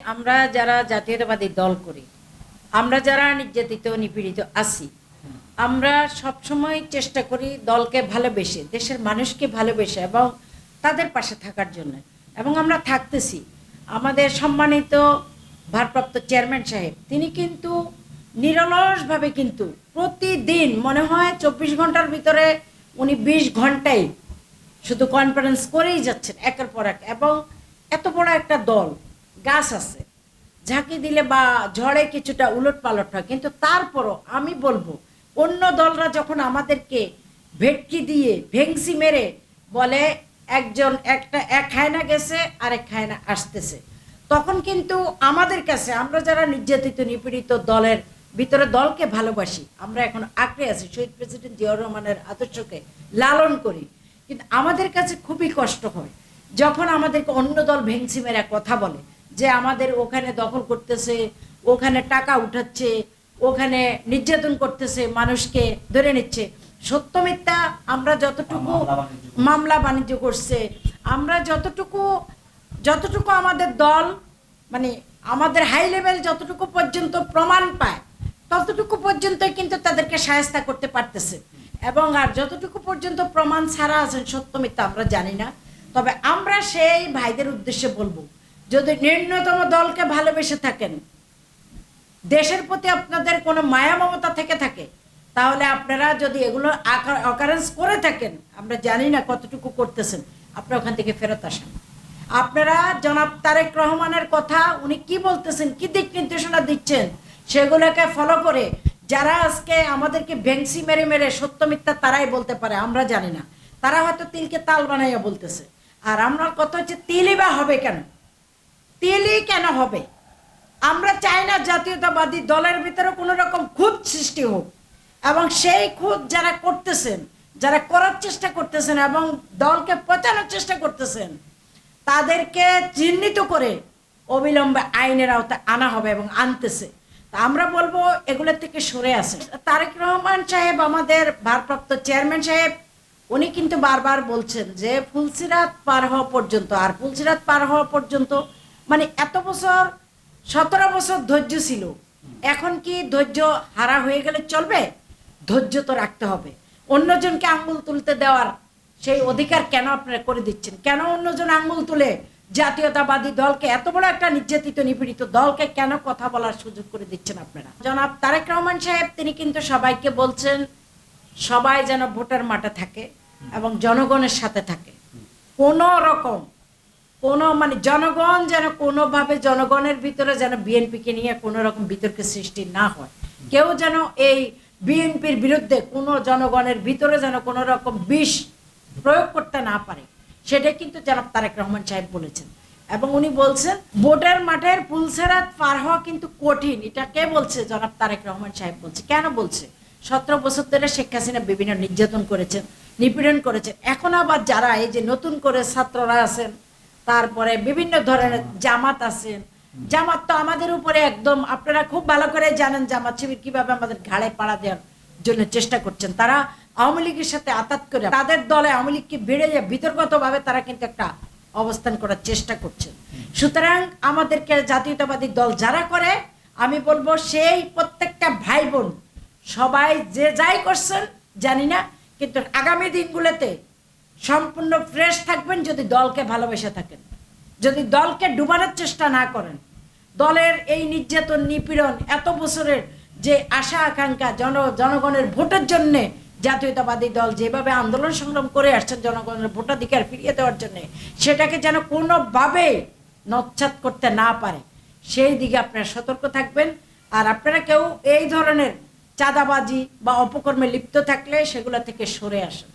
আমরা যারা জাতীয়তাবাদী দল করি, আমরা যারা নির্যাতিত, নিপীড়িত আছি, আমরা সবসময় চেষ্টা করি দলকে ভালোবেসে, দেশের মানুষকে ভালোবেসে এবং তাদের পাশে থাকার জন্য। এবং আমরা থাকতেছি। আমাদের সম্মানিত ভারপ্রাপ্ত চেয়ারম্যান সাহেব, তিনি কিন্তু নিরলসভাবে কিন্তু প্রতিদিন, মনে হয় চব্বিশ ঘণ্টার ভিতরে উনি বিশ ঘন্টায় শুধু কনফারেন্স করেই যাচ্ছেন একের পর এক। এবং এত বড় একটা দল গাছ আছে। ঝাঁকি দিলে বা ঝড়ে কিছুটা উলট পালট হয়। কিন্তু তারপরও আমি বলব, অন্য দলরা যখন আমাদেরকে ভেটকি দিয়ে ভেংসি মেরে বলে, একজন একটা, এক খায়না গেছে আর এক খায়না আসতেছে। তখন কিন্তু আমাদের কাছে, আমরা যারা নির্যাতিত, নিপীড়িত দলের ভিতরে দলকে ভালোবাসি, আমরা এখন আঁকড়ে আছি। শহীদ প্রেসিডেন্ট জিয়াউর রহমানের আদর্শকে লালন করি। কিন্তু আমাদের কাছে খুবই কষ্ট হয়, যখন আমাদেরকে অন্য দল ভেংসি মেরা কথা বলে যে আমাদের ওখানে দখল করতেছে ওখানে টাকা উঠাচ্ছে ওখানে নির্যাতন করতেছে মানুষকে ধরে নিচ্ছে। সত্য মিথ্যা আমরা যতটুকু মামলা বাণিজ্য করছে। আমরা যতটুকু যতটুকু আমাদের দল মানে আমাদের হাই লেভেল যতটুকু পর্যন্ত প্রমাণ পায় ততটুকু পর্যন্ত কিন্তু তাদেরকে সায়স্তা করতে পারতেছে। এবং আর যতটুকু পর্যন্ত প্রমাণ ছাড়া আছেন সত্য মিথ্যা আমরা জানি না। তবে আমরা সেই ভাইদের উদ্দেশ্যে বলব যদি ন্যূনতম দলকে ভালোবেসে থাকেন, দেশের প্রতি আপনাদের কোনো মায়া মমতা থেকে থাকে, তাহলে আপনারা যদি এগুলো অকারেন্স করে থাকেন, আমরা জানি না কতটুকু করতেছেন, আপনারা ওখান থেকে ফেরত আসেন। আপনারা জনাব তারেক রহমানের কথা, উনি কি বলতেছেন, কি দিক নির্দেশনা দিচ্ছেন, সেগুলোকে ফলো করে যারা আজকে আমাদেরকে ভেংসি মেরে মেরে সত্য মিথ্যা তারাই বলতে পারে, আমরা জানি না। তারা হয়তো তিলকে তাল বানাইয়া বলতেছে। আর আমার কথা হচ্ছে তিলই বা হবে কেন? তিলই কেন হবে? আমরা চাই না জাতীয়তাবাদী দলের ভিতরে কোনো রকম খুদ সৃষ্টি হোক। এবং সেই খুদ যারা করতেছেন, যারা করার চেষ্টা করতেছেন এবং দলকে পচানোর চেষ্টা করতেছেন, তাদেরকে চিহ্নিত করে অবিলম্বে আইনের আওতায় আনা হবে এবং আনতেছে। তা আমরা বলব এগুলোর থেকে সরে আসেন তারেক রহমান সাহেব, আমাদের ভারপ্রাপ্ত চেয়ারম্যান সাহেব, উনি কিন্তু বারবার বলছেন যে ফুলসিরাত পার হওয়া পর্যন্ত, আর ফুলসিরাত পার হওয়া পর্যন্ত মানে এত বছর, সতেরো বছর ধৈর্য ছিল। এখন কি ধৈর্য হারা হয়ে গেলে চলবে? ধৈর্য তো রাখতে হবে। অন্যজনকে আঙ্গুল তুলতে দেওয়ার সেই অধিকার কেন আপনারা করে দিচ্ছেন? কেন অন্যজন আঙ্গুল তুলে জাতীয়তাবাদী দলকে এত বড় একটা নির্যাতিত, নিপীড়িত দলকে কেন কথা বলার সুযোগ করে দিচ্ছেন আপনারা? জনাব তারেক রহমান সাহেব, তিনি কিন্তু সবাইকে বলছেন, সবাই যেন ভোটার মাঠে থাকে এবং জনগণের সাথে থাকে। কোনো রকম কোনো মানে জনগণ যেন কোনোভাবে জনগণের ভিতরে যেন বিএনপিকে নিয়ে কোনো রকম বিতর্কের সৃষ্টি না হয়। কেউ যেন এই বিএনপির বিরুদ্ধে কোনো জনগণের ভিতরে যেন কোনো রকম বিষ প্রয়োগ করতে না পারে সেটা কিন্তু জনাব তারেক রহমান সাহেব বলেছেন। এবং উনি বলছেন, ভোটের মাঠের পুলসেরাত পার হওয়া কিন্তু কঠিন। এটা কে বলছে? জনাব তারেক রহমান সাহেব বলছে। কেন বলছে? সতেরো বছর ধরে শেখ হাসিনা বিভিন্ন নির্যাতন করেছেন, নিপীড়ন করেছেন। এখন আবার যারা এই যে নতুন করে ছাত্ররা আছেন তারপরে বিভিন্ন ধরনের জামাত আছেন জামাত তো আমাদের উপরে একদম, আপনারা খুব ভালো করে জানেন জামাত শিবির কীভাবে আমাদের ঘাড়ে পাড়া দেওয়ার জন্য চেষ্টা করছেন। তারা আওয়ামী লীগের সাথে আতাত করে, তাদের দলে আওয়ামী লীগকে বেড়ে যায় বিতর্কতভাবে তারা কিন্তু একটা অবস্থান করার চেষ্টা করছেন। সুতরাং আমাদেরকে জাতীয়তাবাদী দল যারা করে, আমি বলব সেই প্রত্যেকটা ভাই বোন, সবাই যে যাই করছেন, জানি না, কিন্তু আগামী দিনগুলোতে সম্পূর্ণ ফ্রেশ থাকবেন যদি দলকে ভালোবেসে থাকেন। যদি দলকে ডুবানোর চেষ্টা না করেন। দলের এই নির্যাতন, নিপীড়ন এত বছরের যে আশা, আকাঙ্ক্ষা জন, জনগণের ভোটের জন্যে জাতীয়তাবাদী দল যেভাবে আন্দোলন সংগ্রাম করে আসছেন জনগণের ভোটাধিকার ফিরিয়ে দেওয়ার জন্যে, সেটাকে যেন কোনোভাবে নচ্ছাত করতে না পারে, সেই দিকে আপনারা সতর্ক থাকবেন। আর আপনারা কেউ এই ধরনের চাঁদাবাজি বা অপকর্মে লিপ্ত থাকলে সেগুলো থেকে সরে আসেন।